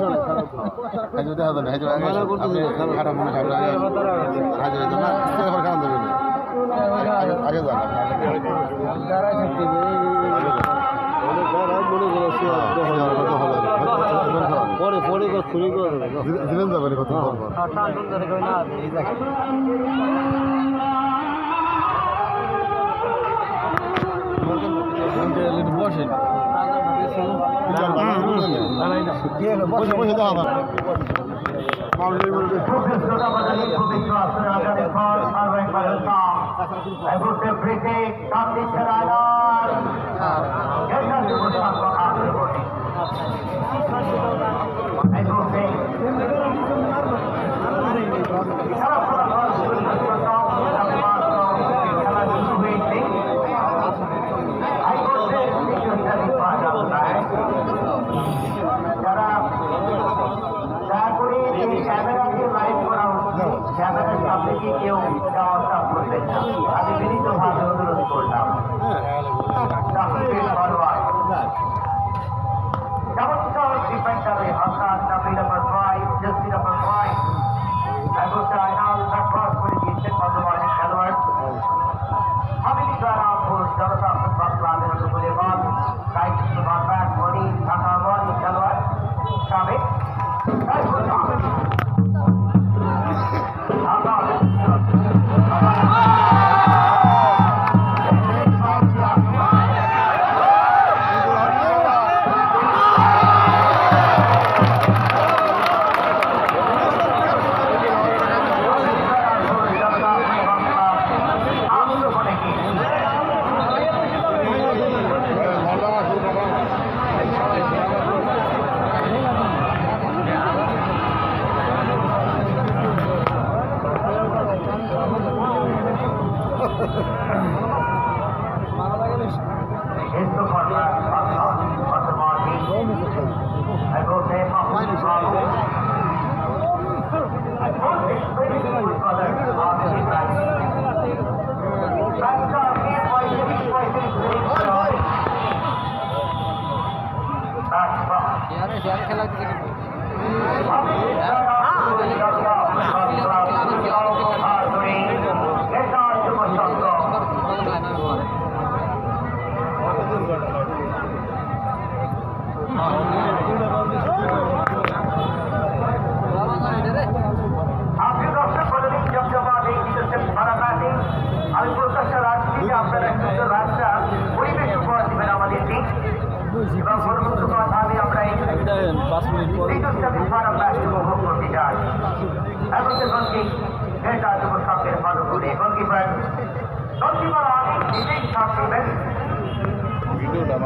হাজু দেখা যাবে হাজু আগে আপনি খারাপ মনে খাবেন আগে হাজু হয়তো না খাবার খাওয়া যাবে না আগে যান পরে পরে করে খুলে দিলেন যাবেন কত Ebu Tefriti, Kapti Şeraylar,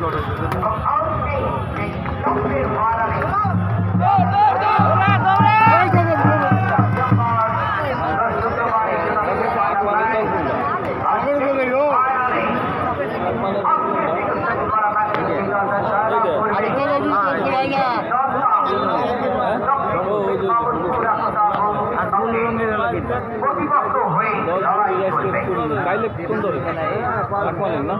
Gottes. Wir sind auf Aufsehen, nicht auf den Ort. लेकिन सुंदर है ना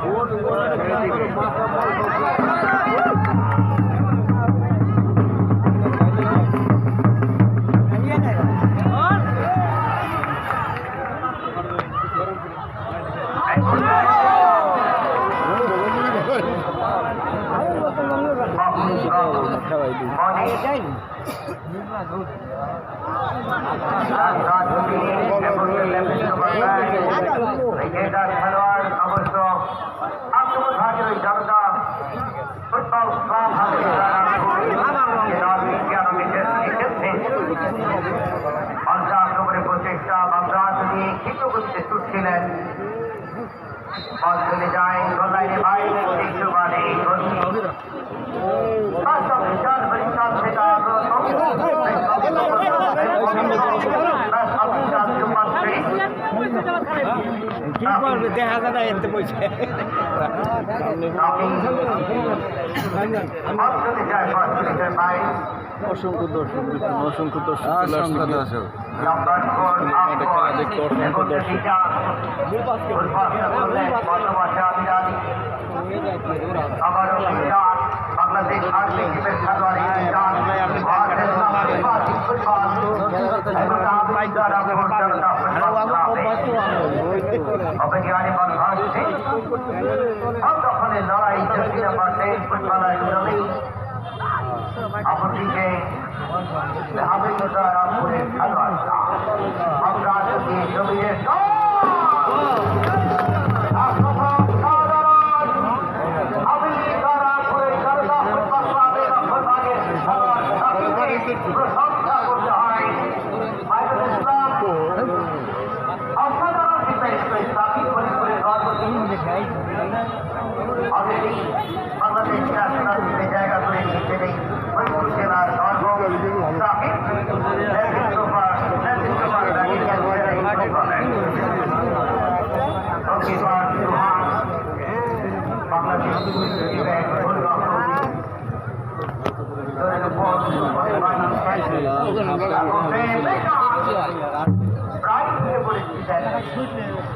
না খাওয়াই দিই খেলোয়াড় অবশ্য আত্মঘাতের ওই জনতা ফুটবল ক্লাব প্রচেষ্টা বাবরাজ নিয়ে ক্ষিপ্র করতে ছুটছিলেন বল চলে যায় গোল লাইনে বাইরে একটু মানে কি করবে দেখা যায় না এতে পয়সা অসংখ্য দর্শক অসংখ্য দর্শক চলে আসছে। দেখতে অসংখ্য দর্শক। আবারও করে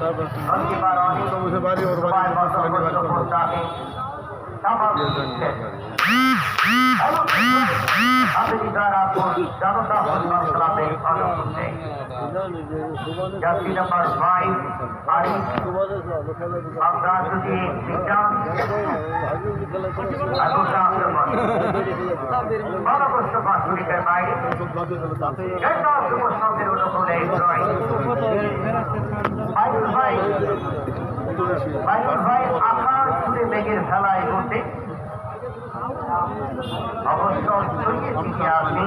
গোলকিপার বসে বাড়ি ওর বাড়ি বাইরে বাইরে ভাই বাইরে ভাই আকাশ জুড়ে মেঘের খেলায় করতে অবশ্য ছড়িয়ে ছিটিয়ে আসে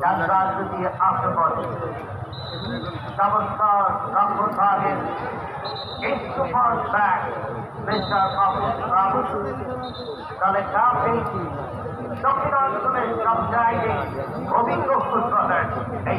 যাত্রা যদি আক্রমণ সমস্ত রক্ষণভাগের এই সুপার ব্যাক মিস্টার রাহুল তাহলে গ্রাম পেয়েছি দক্ষিণাঞ্চলের সব জায়গায় অভিজ্ঞ ফুটবলার এই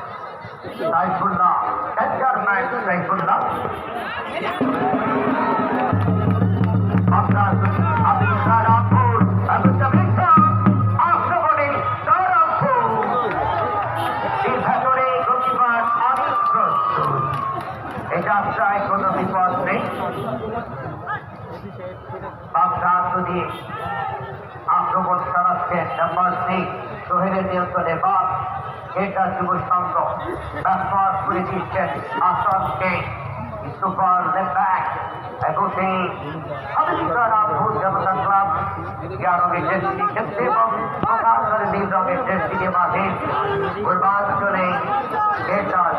সাইফুল্লাহ যদি আক্রমণ চালাচ্ছেন নাম্বার সিক্স সোহেলের নিয়ন্ত্রণে বেকার যুব সংঘ রাষ্ট্রবাদ করে দিচ্ছেন আশ্রমকে সুপার ব্যাক এগোতে আমেরিকার ভূত জনতা ক্লাব গ্যারোকে দেশটি ক্ষেত্রে এবং প্রকাশ করে দিন রঙের দেশটিকে মাঝে পূর্বাঞ্চলে বেকার